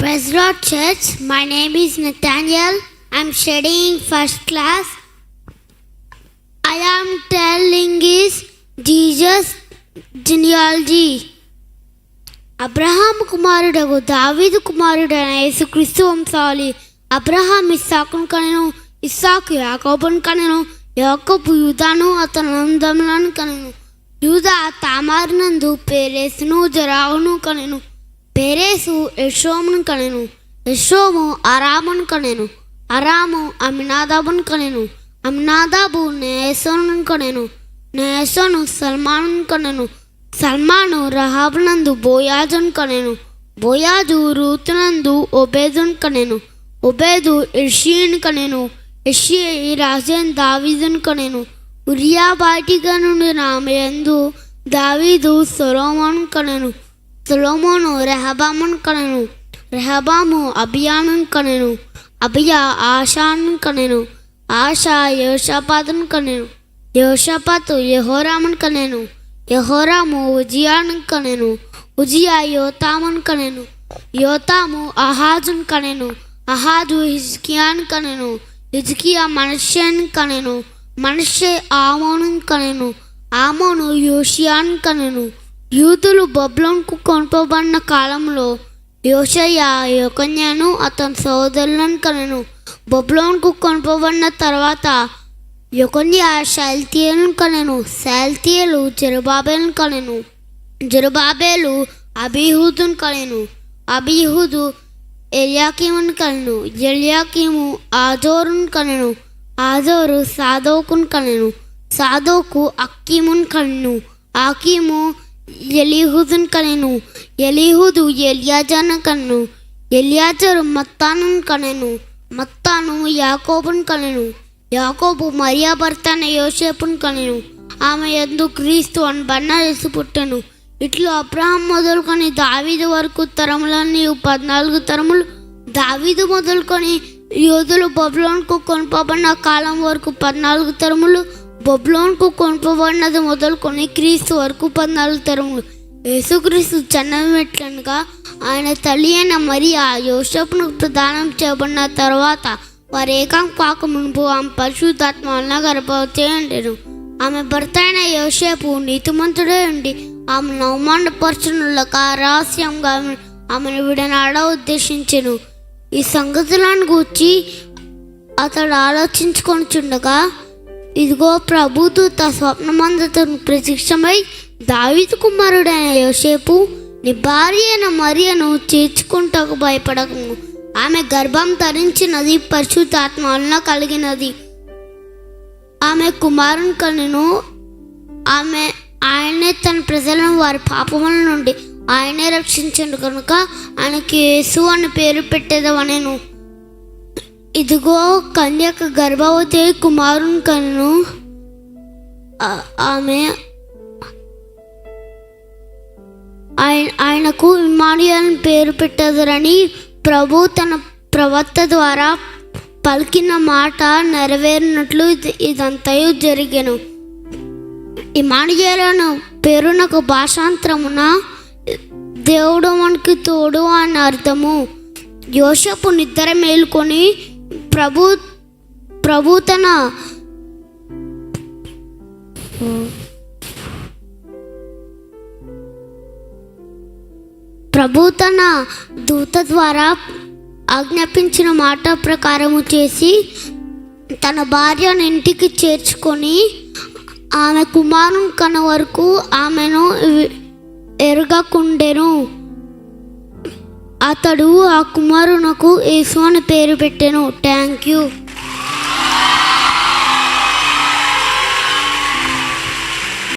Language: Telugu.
Praise Lord Church. My name is Nathaniel. I'm studying first class. I am telling is Jesus genealogy. Abraham కుమారుడగు దావీదు కుమారుడైన యేసుక్రీస్తు వంశావళి అబ్రహాం ఇస్సాకును కనెను ఇస్సాకు యాకోబును కనెను యాకోబు యూదాను అతని నందములను కనెను యూదా తామారినందు పేరేసును జరావును కనెను పేరేసు యశోమును కనెను. యశోము అరామును కనెను. అరాము అమినాదాబును కనెను. అమినాదాబు నేసోను కనెను. నేసోను సల్మాను కనెను. సల్మాను రహాబునందు బోయాజును కనెను. బోయాజు రూతునందు ఒబేదును కనెను. ఒబేదు ఇర్షియను కనెను. ఇర్షి రాజన్ దావీదును కనెను. ఉరియా బాటిగా నుండి నామయందు దావీదు సొలోమోను కనెను. సొలోమోను రెహబామును కనెను. రెహబాము అభియాను కనెను. అభియా ఆశాను కనెను. ఆశా యోషాపాతును కనెను. యోషాపాతు యహోరామును కనెను. యహోరాము ఉజియాను కనెను. ఉజియా యోతామును కనెను. యోతాము అహాజును కనెను. అహాజు హిజ్కియాను కనెను. హిజ్కియా మనష్యను కనెను. మనషే ఆమోను కనెను. ఆమోను యోషియాను కనెను. యూదులు బబ్లోన్కు కొనుపబడిన కాలంలో యోషయ్య యొకన్యాను అతని సోదరులను కలను బబ్లోన్కు కొనుపబడిన తర్వాత యొకన్య శైల్తీయలను కలను శైల్తీయలు జరుబాబేలను కనెను. జరుబాబేలు అభిహూదును కలను అభిహూదు ఎలియాకీమును కలను ఎలియాకీము ఆజోరును కలను ఆజోరు సాదోకును కలను సాదోకు అక్కీమును కలను ఆకీము ఎలీహుదును కనెను. ఎలిహుదు ఎలియాజాను కనెను. ఎలియాజరు మత్తాను కనెను. మత్తాను యాకోబును కనెను. యాకోబు మరియా భర్తన యోసేపును కనెను. ఆమె ఎందు క్రీస్తు అని బన్న వేసి పుట్టెను. ఇట్లు అబ్రహం మొదలుకొని దావీదు వరకు తరములన్నీ పద్నాలుగు తరములు. దావీదు మొదలుకొని యోధులు బబులోన్కు కొనుపబడిన కాలం వరకు పద్నాలుగు తరములు. బొబ్లోన్కు కొనుపబడినది మొదలుకొని క్రీస్తు వరకు పద్నాలుగు తరములు. యేసుక్రీస్తు జన్మమెట్లనగా ఆయన తల్లి అయిన మరి ఆ యోసపును ప్రదానం చేయబడిన తర్వాత వారు ఏకం కాక మునుపు ఆమె పరిశుద్ధాత్మ వలన గర్భవతి ఆమె భర్త అయిన యోసేపు నీతిమంతుడే ఉండి ఆమెను అవమానపరచునులక రహస్యంగా ఆమెను విడనాడ ఉద్దేశించెను. ఈ సంగతులను గూర్చి అతడు ఆలోచించుకొని చుండగా ఇదిగో ప్రభుదూత స్వప్నమందతను ప్రశిక్షమై దావీదు కుమారుడైన యోసేపు నీ భార్య అయిన మరియను చేర్చుకుంటకు భయపడకము ఆమె గర్భం ధరించినది పరిశుద్ధాత్మ వలన కలిగినది. ఆమె కుమారుని కనును ఆమె ఆయనే తన ప్రజలను వారి పాపముల నుండి ఆయనే రక్షించండు కనుక ఆయనకి యేసు అని పేరు పెట్టేదవనెను. ఇదిగో కన్యక గర్భవతి కుమారుని కన్ను ఆమె ఆయన ఆయనకు ఇమానియల్ పేరు పెట్టదురని ప్రభు తన ప్రవక్త ద్వారా పలికిన మాట నెరవేరినట్లు ఇది- ఇదంతయు జరిగెను. ఇమానియలను పేరునకు భాషాంతరమున దేవుడు మనకి తోడు అని అర్థము. యోషపు నిద్ర మేలుకొని ప్రభు ప్రభు తన ప్రభు తన దూత ద్వారా ఆజ్ఞాపించిన మాట ప్రకారము చేసి తన భార్యను ఇంటికి చేర్చుకొని ఆమె కుమారుని కన వరకు ఆమెను వి- ఎరగకుండెను. అతడు ఆ కుమారునకు యేసు అని పేరు పెట్టాను. Thank you